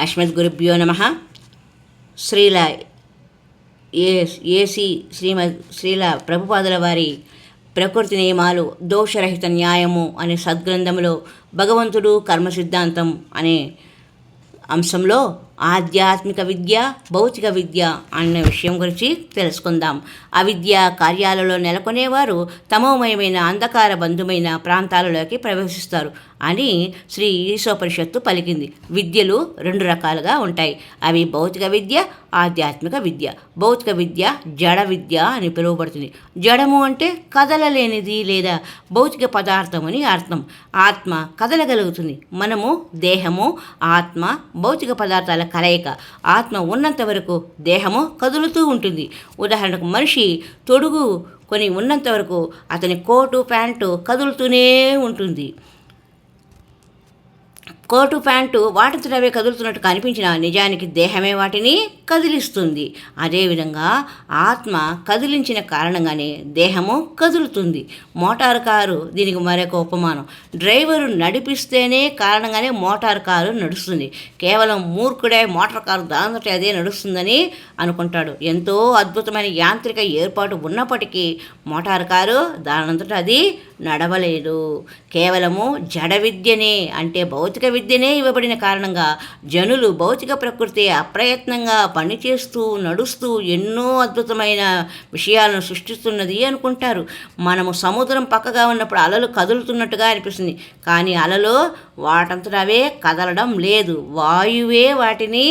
అస్మద్గురుభ్యో నమ. శ్రీల ఏ ఏసి శ్రీమద్ శ్రీల ప్రభుపాదుల వారి ప్రకృతి నియమాలు దోషరహిత న్యాయము అనే సద్గ్రంథంలో భగవంతుడు కర్మ సిద్ధాంతం అనే అంశంలో ఆధ్యాత్మిక విద్య భౌతిక విద్య అన్న విషయం గురించి తెలుసుకుందాం. అవిద్య కార్యాలలో నెలకొనేవారు తమోమయమైన అంధకార బంధుమైన ప్రాంతాలలోకి ప్రవేశిస్తారు. అని శ్రీ ఈశోపనిషత్తు పలికింది. విద్యలు రెండు రకాలుగా ఉంటాయి. అవి భౌతిక విద్య ఆధ్యాత్మిక విద్య. భౌతిక విద్య జడ విద్య అని పిలువబడుతుంది. జడము అంటే కదలలేనిది లేదా భౌతిక పదార్థం అని అర్థం. ఆత్మ కదలగలుగుతుంది. మనము దేహము ఆత్మ భౌతిక పదార్థాల కలయిక. ఆత్మ ఉన్నంత వరకు దేహము కదులుతూ ఉంటుంది. ఉదాహరణకు మనిషి తొడుగు కొని ఉన్నంత వరకు అతని కోటు ప్యాంటు కదులుతూనే ఉంటుంది. కోటు ప్యాంటు వాటి అవే కదులుతున్నట్టు కనిపించిన నిజానికి దేహమే వాటిని? కదిలిస్తుంది. అదేవిధంగా ఆత్మ కదిలించిన కారణంగానే దేహము కదులుతుంది. మోటారు కారు దీనికి మరొక ఉపమానం. డ్రైవరు నడిపిస్తేనే కారణంగానే మోటారు కారు నడుస్తుంది. కేవలం మూర్ఖుడే మోటార్ కారు దానంతటి అదే నడుస్తుందని అనుకుంటాడు. ఎంతో అద్భుతమైన యాంత్రిక ఏర్పాటు ఉన్నప్పటికీ మోటారు కారు దానంతట అది నడవలేదు. కేవలము జడ విద్యనే అంటే భౌతిక విద్యనే ఇవ్వబడిన కారణంగా జనులు భౌతిక ప్రకృతి అప్రయత్నంగా పనిచేస్తూ నడుస్తూ ఎన్నో అద్భుతమైన విషయాలను సృష్టిస్తున్నది అనుకుంటారు. మనము సముద్రం పక్కగా ఉన్నప్పుడు అలలు కదులుతున్నట్టుగా అనిపిస్తుంది. కానీ అలలు వాటంతట అవే కదలడం లేదు. వాయువే వాటిని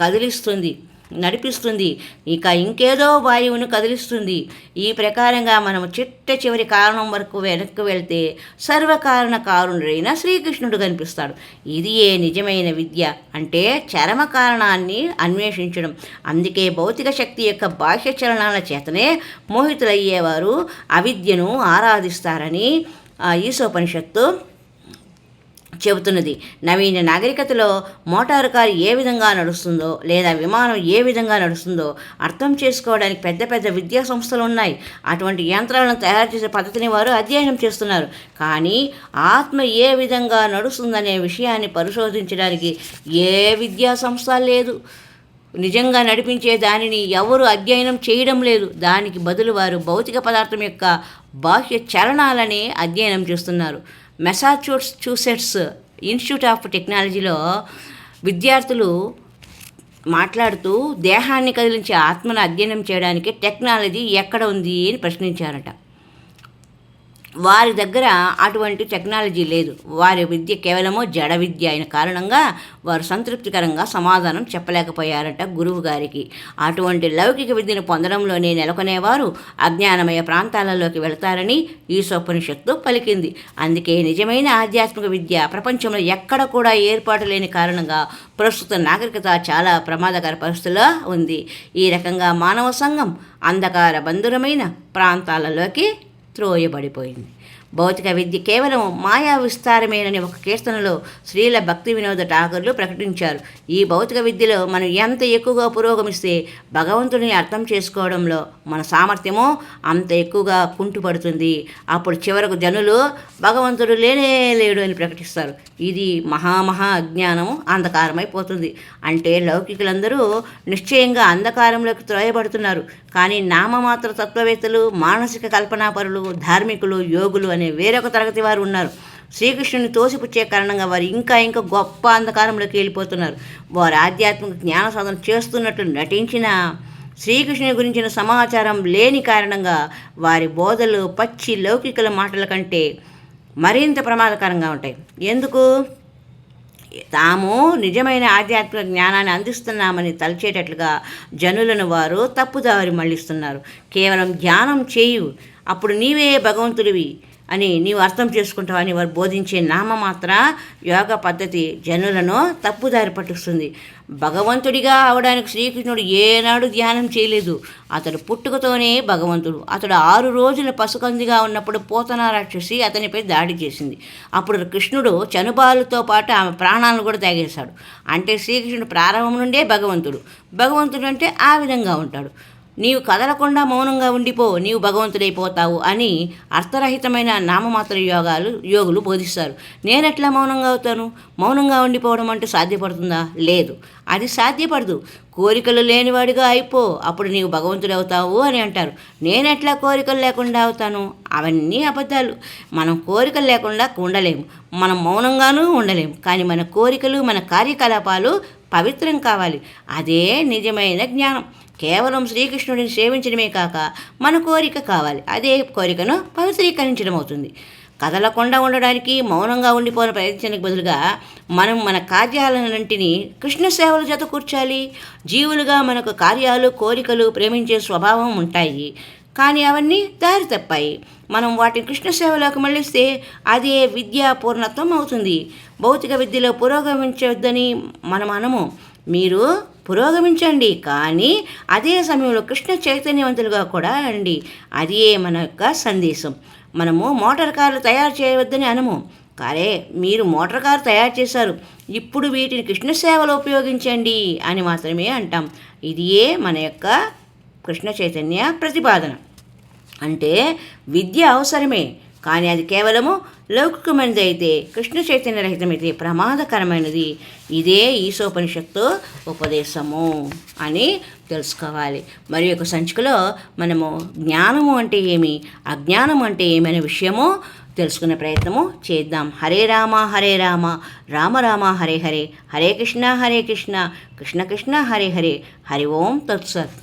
కదిలిస్తుంది. నడిపిస్తుంది. ఇక ఇంకేదో వాయువును కదిలిస్తుంది. ఈ ప్రకారంగా మనం చిట్ట చివరి కారణం వరకు వెనక్కి వెళ్తే సర్వకారణ కారుణుడైన శ్రీకృష్ణుడు కనిపిస్తాడు. ఇది ఏ నిజమైన విద్య? అంటే చరమ కారణాన్ని అన్వేషించడం. అందుకే భౌతిక శక్తి యొక్క బాహ్య చలనాల చేతనే మోహితులయ్యేవారు అవిద్యను ఆరాధిస్తారని ఈశోపనిషత్తు చెబుతున్నది. నవీన నాగరికతలో మోటారు కారు ఏ విధంగా నడుస్తుందో లేదా విమానం ఏ విధంగా నడుస్తుందో అర్థం చేసుకోవడానికి పెద్ద పెద్ద విద్యా సంస్థలు ఉన్నాయి. అటువంటి యంత్రాలను తయారు చేసే పద్ధతిని వారు అధ్యయనం చేస్తున్నారు. కానీ ఆత్మ ఏ విధంగా నడుస్తుందనే విషయాన్ని పరిశోధించడానికి ఏ విద్యా సంస్థ లేదు. నిజంగా నడిపించే దానిని ఎవరు అధ్యయనం చేయడం లేదు. దానికి బదులు వారు భౌతిక పదార్థం యొక్క బాహ్య చలనాలనే అధ్యయనం చేస్తున్నారు. మెసాచ్యూసెట్స్ ఇన్స్టిట్యూట్ ఆఫ్ టెక్నాలజీలో విద్యార్థులు మాట్లాడుతూ దేహాన్ని కదిలించే ఆత్మను అధ్యయనం చేయడానికి టెక్నాలజీ ఎక్కడ ఉంది అని ప్రశ్నించారట. వారి దగ్గర అటువంటి టెక్నాలజీ లేదు. వారి విద్య కేవలము జడ విద్య అయిన కారణంగా వారు సంతృప్తికరంగా సమాధానం చెప్పలేకపోయారట గురువు గారికి. అటువంటి లౌకిక విద్యను పొందడంలోనే నెలకొనేవారు అజ్ఞానమయ ప్రాంతాలలోకి వెళతారని ఈశోపనిషత్తు పలికింది. అందుకే నిజమైన ఆధ్యాత్మిక విద్య ప్రపంచంలో ఎక్కడ కూడా ఏర్పాటు లేని కారణంగా ప్రస్తుత నాగరికత చాలా ప్రమాదకర పరిస్థితిలో ఉంది. ఈ రకంగా మానవ సంఘం అంధకార బంధురమైన ప్రాంతాలలోకి త్రోయబడిపోయింది. భౌతిక విద్య కేవలం మాయా విస్తారమేనని ఒక కీర్తనలో స్త్రీల భక్తి వినోద ఠాకూర్లు ప్రకటించారు. ఈ భౌతిక విద్యలో మనం ఎంత ఎక్కువగా పురోగమిస్తే భగవంతుడిని అర్థం చేసుకోవడంలో మన సామర్థ్యము అంత ఎక్కువగా కుంటుపడుతుంది. అప్పుడు చివరకు జనులు భగవంతుడు లేనే లేడు అని ప్రకటిస్తారు. ఇది మహామహా అజ్ఞానము అంధకారమైపోతుంది. అంటే లౌకికులందరూ నిశ్చయంగా అంధకారంలోకి త్రోయబడుతున్నారు. కానీ నామమాత్ర తత్వవేత్తలు మానసిక కల్పనాపరులు ధార్మికులు యోగులు అనే వేరొక తరగతి వారు ఉన్నారు. శ్రీకృష్ణుని తోసిపుచ్చే కారణంగా వారు ఇంకా ఇంకా గొప్ప అంధకారంలోకి వెళ్ళిపోతున్నారు. వారు ఆధ్యాత్మిక జ్ఞాన సాధన చేస్తున్నట్లు నటించిన శ్రీకృష్ణుని గురించిన సమాచారం లేని కారణంగా వారి బోధలు పచ్చి లౌకికల మాటల కంటే మరింత ప్రమాదకరంగా ఉంటాయి. ఎందుకు? తాము నిజమైన ఆధ్యాత్మిక జ్ఞానాన్ని అందిస్తున్నామని తలచేటట్లుగా జనులను వారు తప్పుదారి మళ్ళిస్తున్నారు. కేవలం ధ్యానం చేయు అప్పుడు నీవే భగవంతుడివి. అని నీవు అర్థం చేసుకుంటావని వారు బోధించే నామమాత్ర యోగ పద్ధతి జనులను తప్పుదారి పట్టిస్తుంది భగవంతుడిగా అవడానికి శ్రీకృష్ణుడు ఏనాడు ధ్యానం చేయలేదు. అతడు పుట్టుకతోనే భగవంతుడు. అతడు ఆరు రోజుల పసుకందిగా ఉన్నప్పుడు పోతన రాక్షసి అతనిపై దాడి చేసింది. అప్పుడు కృష్ణుడు చనుబాలుతో పాటు ఆమె ప్రాణాలను కూడా తాగేశాడు అంటే శ్రీకృష్ణుడు ప్రారంభం నుండే భగవంతుడు. భగవంతుడు అంటే ఆ విధంగా ఉంటాడు. నీవు కదలకుండా మౌనంగా ఉండిపో నీవు భగవంతుడైపోతావు అని అర్థరహితమైన నామమాత్ర యోగాలు యోగులు బోధిస్తారు. నేనెట్లా మౌనంగా అవుతాను? మౌనంగా ఉండిపోవడం అంటే సాధ్యపడుతుందా? లేదు. అది సాధ్యపడదు. కోరికలు లేనివాడిగా అయిపో అప్పుడు నీవు భగవంతుడు అవుతావు అని అంటారు. నేనెట్లా కోరికలు లేకుండా అవుతాను? అవన్నీ అబద్ధాలు. మనం కోరికలు లేకుండా ఉండలేము. మనం మౌనంగానూ ఉండలేము. కానీ మన కోరికలు మన కార్యకలాపాలు పవిత్రం కావాలి. అదే నిజమైన జ్ఞానం. కేవలం శ్రీకృష్ణుడిని సేవించడమే కాక మన కోరిక కావాలి. అదే కోరికను పవిత్రీకరించడం అవుతుంది కదలకుండా ఉండడానికి మౌనంగా ఉండిపోయిన ప్రయత్నానికి బదులుగా మనం మన కార్యాలన్నింటినీ కృష్ణ సేవలు జత కూర్చాలి. జీవులుగా మనకు కార్యాలు కోరికలు ప్రేమించే స్వభావం ఉంటాయి. కానీ అవన్నీ దారి తప్పాయి. మనం వాటిని కృష్ణ సేవలోకి మళ్ళిస్తే అదే విద్యా పూర్ణత్వం అవుతుంది. భౌతిక విద్యలో పురోగమించవద్దని మనం అనము మీరు పురోగమించండి. కానీ అదే సమయంలో కృష్ణ చైతన్యవంతులుగా కూడా అండి అదే మన యొక్క సందేశం. మనము మోటార్ కార్లు తయారు చేయవద్దని అనము. కారే మీరు మోటార్ కారు తయారు చేశారు. ఇప్పుడు వీటిని కృష్ణ సేవలో ఉపయోగించండి అని మాత్రమే అంటాం. ఇదియే మన యొక్క కృష్ణ చైతన్య ప్రతిపాదన. అంటే విద్య అవసరమే. కానీ అది కేవలము లౌకికమైనది అయితే కృష్ణ చైతన్య రహితమైతే ప్రమాదకరమైనది. ఇదే ఈశోపనిషత్తు ఉపదేశము అని తెలుసుకోవాలి. మరి యొక్క సంచికలో మనము జ్ఞానము అంటే ఏమి అజ్ఞానం అంటే ఏమైనా విషయము తెలుసుకునే ప్రయత్నము చేద్దాం. హరే రామ హరే రామ రామ రామ హరే హరే హరే కృష్ణ హరే కృష్ణ కృష్ణ కృష్ణ హరే హరే హరి ఓం తత్సత్.